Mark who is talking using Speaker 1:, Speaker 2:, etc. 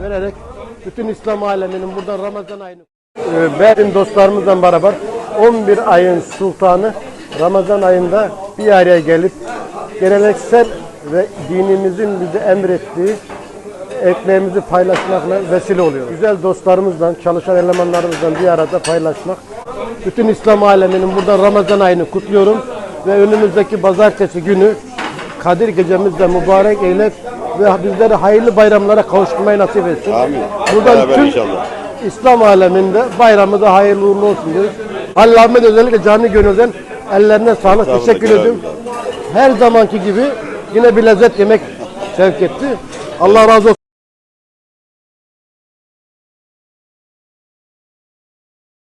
Speaker 1: vererek bütün İslam aleminin burada Ramazan ayını benim dostlarımızla beraber 11 ayın sultanı Ramazan ayında bir araya gelip geleneksel ve dinimizin bize emrettiği ekmeğimizi paylaşmakla vesile oluyoruz. Güzel dostlarımızla, çalışan elemanlarımızla bir arada paylaşmak. Bütün İslam aleminin burada Ramazan ayını kutluyorum ve önümüzdeki pazartesi günü Kadir gecemizde mübarek eyle ve bizlere hayırlı bayramlara kavuşturmayı nasip etsin.
Speaker 2: Amin.
Speaker 1: Buradan
Speaker 2: Beraber
Speaker 1: tüm
Speaker 2: inşallah.
Speaker 1: İslam aleminde bayramı da hayırlı uğurlu olsun diyoruz. Halil Ahmet özellikle canı gönülden ellerine sağlık.
Speaker 2: Sağ olun,
Speaker 1: Teşekkür ediyorum. Her zamanki gibi yine bir lezzet yemek şevk etti. Allah razı olsun.